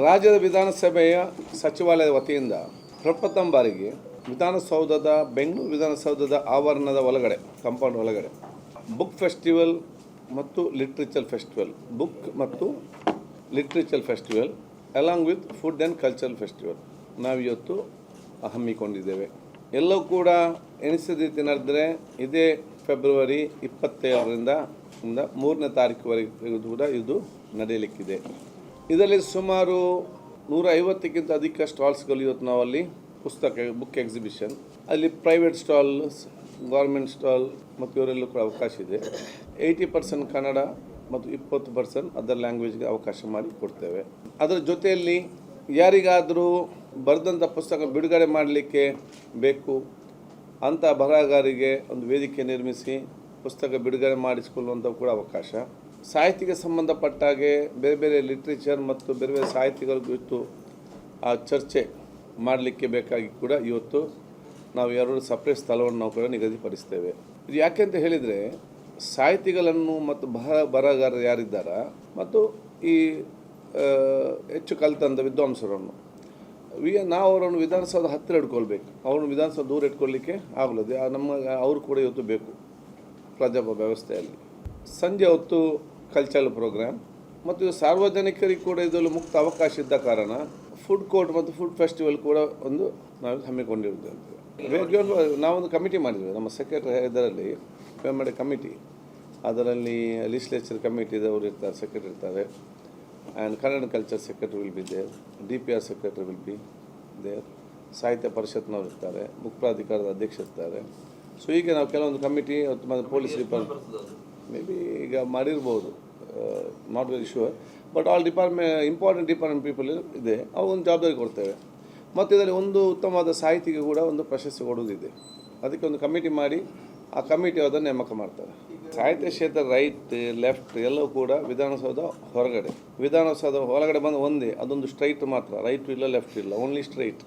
ರಾಜ್ಯದ ವಿಧಾನಸಭೆಯ ಸಚಿವಾಲಯದ ವತಿಯಿಂದ ಪ್ರಪ್ರಥಮ ಬಾರಿಗೆ ವಿಧಾನಸೌಧದ, ಬೆಂಗಳೂರು ವಿಧಾನಸೌಧದ ಆವರಣದ ಒಳಗಡೆ, ಕಾಂಪೌಂಡ್ ಒಳಗಡೆ, ಬುಕ್ ಫೆಸ್ಟಿವಲ್ ಮತ್ತು ಲಿಟ್ರೇಚರ್ ಫೆಸ್ಟಿವಲ್, ಬುಕ್ ಮತ್ತು literature festival, along with food and cultural festival ನಾವು ಇವತ್ತು ಹಮ್ಮಿಕೊಂಡಿದ್ದೇವೆ. ಎಲ್ಲವೂ ಕೂಡ ಎಣಿಸಿದ ರೀತಿ ನಡೆದರೆ ಇದೇ ಫೆಬ್ರವರಿ ಇಪ್ಪತ್ತೇಳರಿಂದ ಮೂರನೇ ತಾರೀಕುವರೆಗೂ ಕೂಡ ಇದು ನಡೆಯಲಿಕ್ಕಿದೆ. ಇದರಲ್ಲಿ ಸುಮಾರು ನೂರ ಐವತ್ತಕ್ಕಿಂತ ಅಧಿಕ ಸ್ಟಾಲ್ಸ್ಗಳು ಇವತ್ತು ನಾವಲ್ಲಿ ಪುಸ್ತಕ ಬುಕ್ ಎಕ್ಸಿಬಿಷನ್ ಅಲ್ಲಿ ಪ್ರೈವೇಟ್ ಸ್ಟಾಲ್ ಗೌರ್ಮೆಂಟ್ ಸ್ಟಾಲ್ ಮತ್ತು ಇವರೆಲ್ಲೂ ಕೂಡ ಅವಕಾಶ ಇದೆ. ಏಯ್ಟಿ ಪರ್ಸೆಂಟ್ ಕನ್ನಡ ಮತ್ತು ಇಪ್ಪತ್ತು ಪರ್ಸೆಂಟ್ ಅದರ್ ಲ್ಯಾಂಗ್ವೇಜ್ಗೆ ಅವಕಾಶ ಮಾಡಿ ಕೊಡ್ತೇವೆ. ಅದರ ಜೊತೆಯಲ್ಲಿ ಯಾರಿಗಾದರೂ ಬರೆದಂಥ ಪುಸ್ತಕ ಬಿಡುಗಡೆ ಮಾಡಲಿಕ್ಕೆ ಬೇಕು, ಅಂಥ ಬರಹಗಾರಿಗೆ ಒಂದು ವೇದಿಕೆ ನಿರ್ಮಿಸಿ ಪುಸ್ತಕ ಬಿಡುಗಡೆ ಮಾಡಿಸಿಕೊಳ್ಳುವಂಥ ಕೂಡ ಅವಕಾಶ. ಸಾಹಿತ್ಯಕ್ಕೆ ಸಂಬಂಧಪಟ್ಟ ಹಾಗೆ ಬೇರೆ ಬೇರೆ ಲಿಟ್ರೇಚರ್ ಮತ್ತು ಬೇರೆ ಬೇರೆ ಸಾಹಿತಿಗಳ ಕುರಿತು ಆ ಚರ್ಚೆ ಮಾಡಲಿಕ್ಕೆ ಬೇಕಾಗಿ ಕೂಡ ಇವತ್ತು ನಾವು ಎರಡು ಸಪ್ರೇಟ್ ಸ್ಥಳವನ್ನು ನಾವು ಕೂಡ ನಿಗದಿಪಡಿಸ್ತೇವೆ. ಇದು ಯಾಕೆ ಅಂತ ಹೇಳಿದರೆ, ಸಾಹಿತಿಗಳನ್ನು ಮತ್ತು ಬರ ಬರಹಗಾರರು ಯಾರಿದ್ದಾರ ಮತ್ತು ಈ ಹೆಚ್ಚು ಕಲಿತಂಥ ವಿದ್ವಾಂಸರನ್ನು. ವಿ ನಾವು ಅವರನ್ನು ವಿಧಾನಸೌಧ ಹತ್ತಿರ ಇಟ್ಕೊಳ್ಬೇಕು. ಅವ್ರನ್ನ ವಿಧಾನಸೌಧ ದೂರ ಇಟ್ಕೊಳ್ಳಿಕ್ಕೆ ಆಗಲದೆ ನಮ್ಮ ಅವರು ಕೂಡ ಇವತ್ತು ಬೇಕು. ಪ್ರಜಾಪ ವ್ಯವಸ್ಥೆಯಲ್ಲಿ. ಸಂಜೆ ಹೊತ್ತು ಕಲ್ಚರಲ್ ಪ್ರೋಗ್ರಾಮ್ ಮತ್ತು ಸಾರ್ವಜನಿಕರಿಗೆ ಕೂಡ ಇದರಲ್ಲಿ ಮುಕ್ತ ಅವಕಾಶ ಇದ್ದ ಕಾರಣ ಫುಡ್ ಕೋರ್ಟ್ ಮತ್ತು ಫುಡ್ ಫೆಸ್ಟಿವಲ್ ಕೂಡ ಒಂದು ನಾವು ಹಮ್ಮಿಕೊಂಡಿರುತ್ತೇವೆ ನಾವೊಂದು ಕಮಿಟಿ ಮಾಡಿದ್ದೇವೆ. ನಮ್ಮ ಸೆಕ್ರೆಟರಿ ಇದರಲ್ಲಿ ಪೇಮೆಂಟ್ ಕಮಿಟಿ ಅದರಲ್ಲಿ ಲಿಸ್ಲೇಚರ್ ಕಮಿಟಿದವರು ಇರ್ತಾರೆ ಸೆಕ್ರೆಟರಿ ಇರ್ತಾರೆ. And Kannada culture secretary will be there D P R secretary will be there ಸಾಹಿತ್ಯ ಪರಿಷತ್ನವ್ರು ಇರ್ತಾರೆ. ಬುಕ್ ಪ್ರಾಧಿಕಾರದ ಅಧ್ಯಕ್ಷ ಇರ್ತಾರೆ. ಸೊ ಈಗ ನಾವು ಕೆಲವೊಂದು ಕಮಿಟಿ ಮತ್ತು ಪೊಲೀಸ್ ಡಿಪಾರ್ಟ್ಮೆಂಟ್ ಮೇ ಬಿ ಈಗ ಮಾಡಿರ್ಬೋದು not very sure but all department important department people ಇದೆ ಅವು ಒಂದು ಜವಾಬ್ದಾರಿ ಕೊಡ್ತೇವೆ. ಮತ್ತು ಇದರಲ್ಲಿ ಒಂದು ಉತ್ತಮವಾದ ಸಾಹಿತಿಗೆ ಕೂಡ ಒಂದು ಪ್ರಶಸ್ತಿ ಕೊಡುವುದಿದೆ. ಅದಕ್ಕೆ ಒಂದು ಕಮಿಟಿ ಮಾಡಿ ಆ ಕಮಿಟಿ ಅದನ್ನು ನೇಮಕ ಮಾಡ್ತಾರೆ. ಸಾಹಿತ್ಯ ಕ್ಷೇತ್ರ ರೈಟ್ ಲೆಫ್ಟ್ ಎಲ್ಲವೂ ಕೂಡ ವಿಧಾನಸೌಧ ಹೊರಗಡೆ. ವಿಧಾನಸೌಧ ಹೊರಗಡೆ ಬಂದು ಒಂದೇ, ಅದೊಂದು ಸ್ಟ್ರೈಟ್ ಮಾತ್ರ. ರೈಟ್ ಇಲ್ಲ ಲೆಫ್ಟ್ ಇಲ್ಲ ಓನ್ಲಿ ಸ್ಟ್ರೈಟ್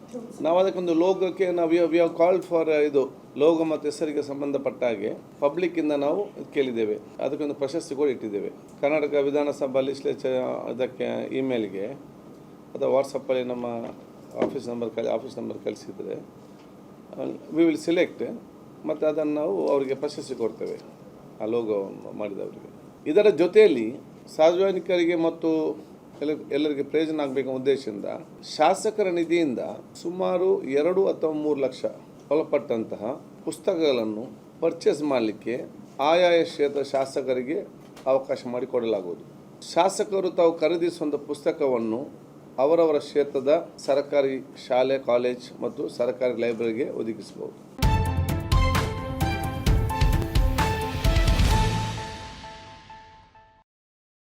ನಾವು ಅದಕ್ಕೊಂದು ಲೋಗಕ್ಕೆ ನಾವು ವಿ ಹ್ಯಾವ್ ಕಾಲ್ಡ್ ಫಾರ್ ಇದು ಲೋಗೋ ಮತ್ತು ಹೆಸರಿಗೆ ಸಂಬಂಧಪಟ್ಟ ಹಾಗೆ ಪಬ್ಲಿಕ್ಕಿಂದ ನಾವು ಕೇಳಿದ್ದೇವೆ. ಅದಕ್ಕೊಂದು ಪ್ರಶಸ್ತಿ ಕೂಡ ಇಟ್ಟಿದ್ದೇವೆ. ಕರ್ನಾಟಕ ವಿಧಾನಸಭಾ ಲಿಸ್ಲೇಚರ್ ಅದಕ್ಕೆ ಇಮೇಲ್ಗೆ ಅಥವಾ ವಾಟ್ಸಪ್ಪಲ್ಲಿ ನಮ್ಮ ಆಫೀಸ್ ನಂಬರ್ ಕಲಿ ಆಫೀಸ್ ನಂಬರ್ ಕಳಿಸಿದರೆ ವಿ ವಿಲ್ ಸಿಲೆಕ್ಟ್ ಮತ್ತು ಅದನ್ನು ನಾವು ಅವರಿಗೆ ಪ್ರಶಸ್ತಿ ಕೊಡ್ತೇವೆ ಆ ಲೋಗೋ ಮಾಡಿದವರಿಗೆ. ಇದರ ಜೊತೆಯಲ್ಲಿ ಸಾರ್ವಜನಿಕರಿಗೆ ಮತ್ತು ಎಲ್ಲ, ಎಲ್ಲರಿಗೆ ಪ್ರಯೋಜನ ಆಗಬೇಕು ಉದ್ದೇಶದಿಂದ ಶಾಸಕರ ನಿಧಿಯಿಂದ ಸುಮಾರು ಎರಡು ಅಥವಾ ಮೂರು ಲಕ್ಷ ಒಳಪಟ್ಟಂತಹ ಪುಸ್ತಕಗಳನ್ನು ಪರ್ಚೇಸ್ ಮಾಡಲಿಕ್ಕೆ ಆಯಾಯ ಕ್ಷೇತ್ರ ಶಾಸಕರಿಗೆ ಅವಕಾಶ ಮಾಡಿಕೊಡಲಾಗುವುದು ಶಾಸಕರು ತಾವು ಖರೀದಿಸುವಂಥ ಪುಸ್ತಕವನ್ನು ಅವರವರ ಕ್ಷೇತ್ರದ ಸರ್ಕಾರಿ ಶಾಲೆ ಕಾಲೇಜ್ ಮತ್ತು ಸರ್ಕಾರಿ ಲೈಬ್ರರಿಗೆ ಒದಗಿಸಬಹುದು.